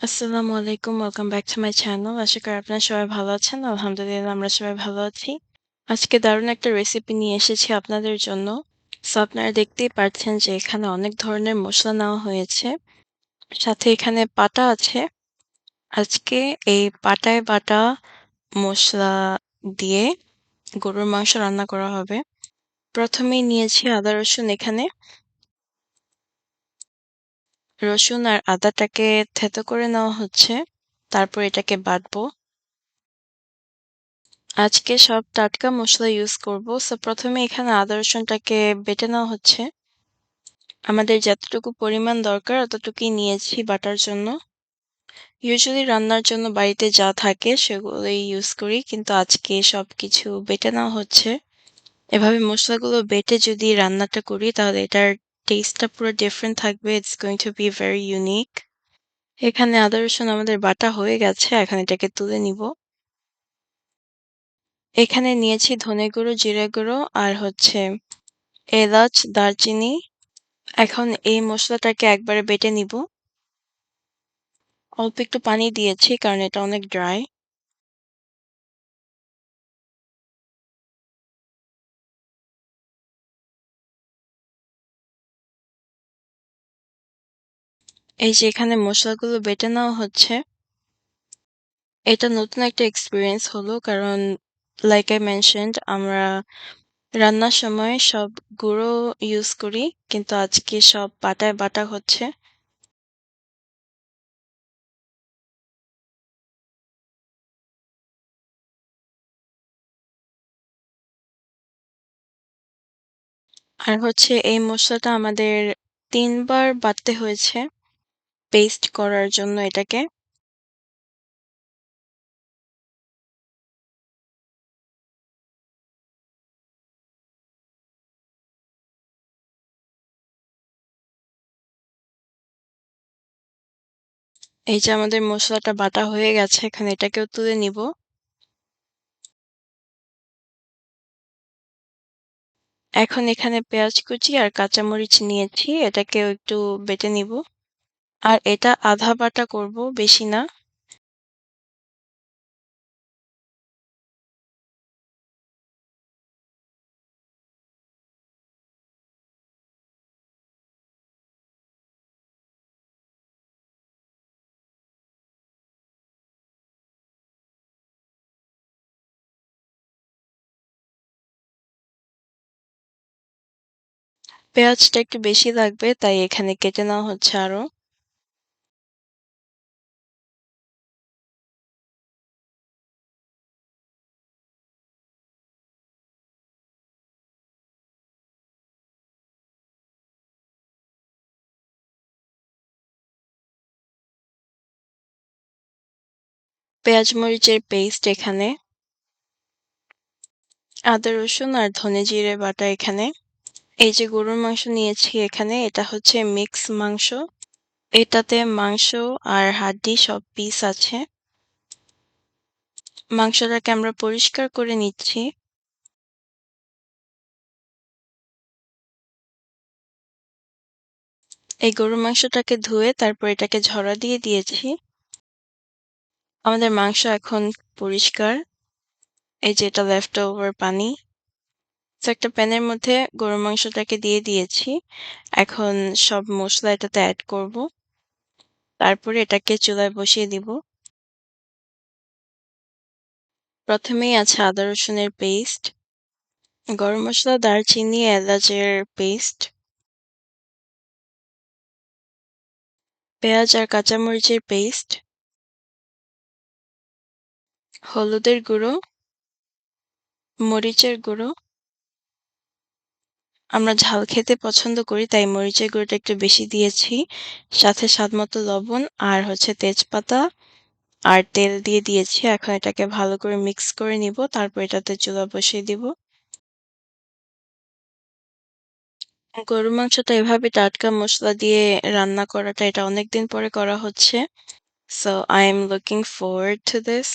আসসালামু আলাইকুম। Welcome back to my channel. আশা করি আপনারা সবাই ভালো আছেন। আলহামদুলিল্লাহ, আমরা সবাই ভালো আছি। আজকে দারুণ একটা রেসিপি নিয়ে এসেছি আপনাদের জন্য। সো আপনারা দেখতেই পাচ্ছেন যে এখানে অনেক ধরনের মশলা নেওয়া হয়েছে। সাথে এখানে পাটা আছে। আজকে এই পাটায় বাটা মশলা দিয়ে গরুর মাংস রান্না করা হবে। প্রথমেই নিয়েছি আদা রসুন এখানে। রসুন আর আদাটাকে থেতো করে নেওয়া হচ্ছে। তারপর এটাকে বাটবো। আজকে সব টাটকা মশলা ইউজ করব। সো প্রথমে এখানে আদা রসুনটাকে বেটে নেওয়া হচ্ছে। আমাদের যতটুকু পরিমাণ দরকার অতটুকুই নিয়েছি বাটার জন্য। ইউজুয়ালি রান্নার জন্য বাড়িতে যা থাকে সেগুলোই ইউজ করি, কিন্তু আজকে সবকিছু বেটে নেওয়া হচ্ছে। এভাবে মশলাগুলো বেটে যদি রান্নাটা করি, তাহলে এটার টেস্টটা পুরো ডিফারেন্ট থাকবে। It's going to be very unique. এখানে আদা রসুন আমাদের বাটা হয়ে গেছে। এখন এটাকে তুলে নিব। এখানে নিয়েছি ধনে গুঁড়ো, জিরে গুঁড়ো আর হচ্ছে এলাচ, দারচিনি। এখন এই মশলাটাকে একবারে বেটে নিব। অল্প একটু পানি দিয়েছি কারণ এটা অনেক ড্রাই। এই যে এখানে মসলাগুলো বেটে নেওয়া হচ্ছে। এটা নতুন একটা এক্সপিরিয়েন্স হলো, কারণ লাইক আই মেনশনড আমরা রান্নার সময় সব গুঁড়ো ইউজ করি, কিন্তু আজকে সব বাটায় বাটা হচ্ছে। আর হচ্ছে এই মশলাটা আমাদের তিনবার বাটতে হয়েছে পেস্ট করার জন্য এটাকে। এই যে আমাদের মশলাটা বাটা হয়ে গেছে, এখানে এটাকেও তুলে নিব। এখন এখানে পেঁয়াজ কুচি আর কাঁচামরিচ নিয়েছি, এটাকেও একটু বেটে নিব। আর এটা আধা বাটা করব, বেশি না। পেঁয়াজটা একটু বেশি লাগবে, তাই এখানে কেটে নেওয়া হচ্ছে আরও। পেঁয়াজ মরিচের পেস্ট এখানে। আদা, রসুন আর ধনে জিরে বাটা এখানে। এই যে গরুর মাংস নিয়েছি এখানে, এটা হচ্ছে মিক্স মাংস। এটাতে মাংস আর হাড্ডি সব পিস আছে। মাংসটাকে আমরা পরিষ্কার করে নিচ্ছি। এই গরুর মাংসটাকে ধুয়ে তারপর এটাকে ঝরা দিয়ে দিয়েছি। আমাদের মাংস এখন পরিষ্কার। এই যে এটা লেফট ওভার পানি। তো একটা প্যানের মধ্যে গরুর মাংসটাকে দিয়ে দিয়েছি। এখন সব মশলা এটাতে অ্যাড করব। তারপরে এটাকে চুলায় বসিয়ে দিব। প্রথমেই আছে আদা রসুনের পেস্ট, গরম মশলা দারচিনি, এলাচের পেস্ট, পেঁয়াজ আর কাঁচামরিচের পেস্ট, হলুদের গুঁড়ো, মরিচের গুঁড়ো। আমরা ঝাল খেতে পছন্দ করি তাই মরিচের গুঁড়োটা একটু বেশি দিয়েছি। সাথে স্বাদমতো লবণ আর হচ্ছে তেজপাতা আর তেল দিয়ে দিয়েছি। এখন এটাকে ভালো করে মিক্স করে নিব। তারপর এটাতে চুলা বসিয়ে দিব। গরুর মাংসটা এভাবে টাটকা মশলা দিয়ে রান্না করাটা এটা অনেকদিন পরে করা হচ্ছে। So I am looking forward to this.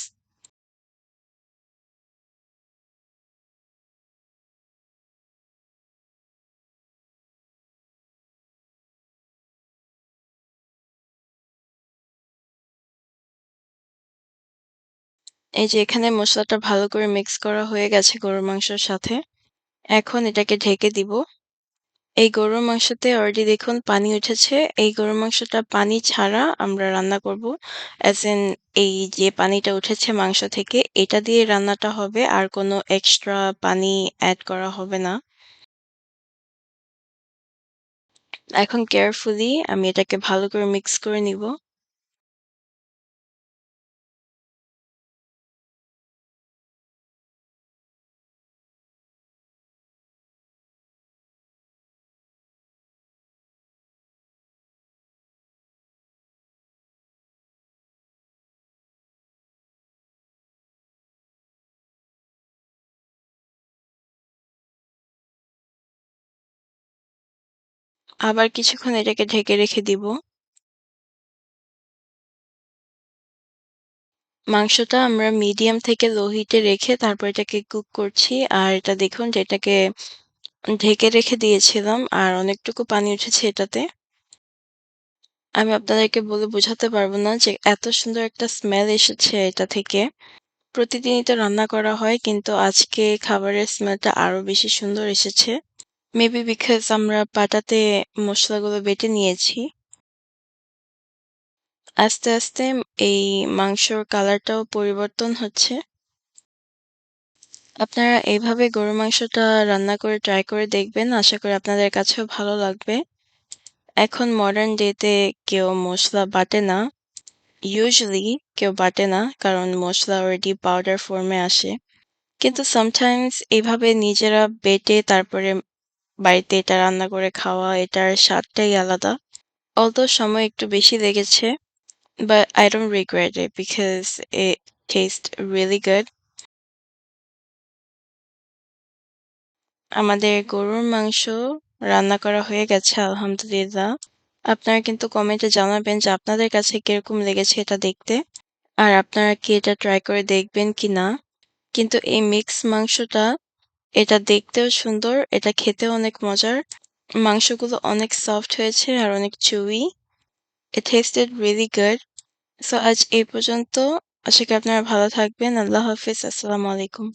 এই যে এখানে মশলাটা ভালো করে মিক্স করা হয়ে গেছে গরুর মাংসের সাথে। এখন এটাকে ঢেকে দিব। এই গরুর মাংসতে অলরেডি দেখুন পানি উঠেছে। এই গরুর মাংসটা পানি ছাড়া আমরা রান্না করব। অ্যাজ এন এই যে পানিটা উঠেছে মাংস থেকে, এটা দিয়ে রান্নাটা হবে, আর কোনো এক্সট্রা পানি অ্যাড করা হবে না। এখন কেয়ারফুলি আমি এটাকে ভালো করে মিক্স করে নিব। আবার কিছুক্ষণ এটাকে ঢেকে রেখে দিব। মাংসটা আমরা মিডিয়াম থেকে লো হিটে রেখে তারপর এটাকে কুক করছি। আর এটা দেখুন যে এটাকে ঢেকে রেখে দিয়েছিলাম আর অনেকটুকু পানি উঠেছে এটাতে। আমি আপনাদেরকে বলে বোঝাতে পারব না যে এত সুন্দর একটা স্মেল এসেছে এটা থেকে। প্রতিদিনই তো রান্না করা হয়, কিন্তু আজকে খাবারের স্মেলটা আরও বেশি সুন্দর এসেছে। মেবি বিকজ আমরা পাটাতে মশলাগুলো বেটে নিয়েছি। আস্তে, আস্তে এই মাংসর কালারটাও পরিবর্তন হচ্ছে। আপনারা এভাবে গরুর মাংসটা রান্না করে ট্রাই করে দেখবেন। আশা করি আপনাদের কাছেও ভালো লাগবে। এখন মডার্ন ডেতে কেউ মশলা বাটে না। ইউজুয়ালি কেউ বাটে না কারণ মসলা অলরেডি পাউডার ফর্মে আসে। কিন্তু সামটাইমস এভাবে নিজেরা বেটে তারপরে বাড়িতে এটা রান্না করে খাওয়া, এটার স্বাদটাই আলাদা। অলদো সময় একটু বেশি লেগেছে। But I don't regret it because it tastes really good. আমাদের গরুর মাংস রান্না করা হয়ে গেছে, আলহামদুলিল্লাহ। আপনারা কিন্তু কমেন্টে জানাবেন যে আপনাদের কাছে কীরকম লেগেছে এটা দেখতে। আর আপনারা কি এটা ট্রাই করে দেখবেন কিনা। কিন্তু এই মিক্স মাংসটা এটা দেখতেও সুন্দর, এটা খেতেও অনেক মজার। মাংসগুলো অনেক সফট হয়েছে আর অনেক চুই it tasted really good so আজ এই পর্যন্ত। আশা করি আপনারা ভালো থাকবেন। আল্লাহ হাফিজ আসসালামু আলাইকুম।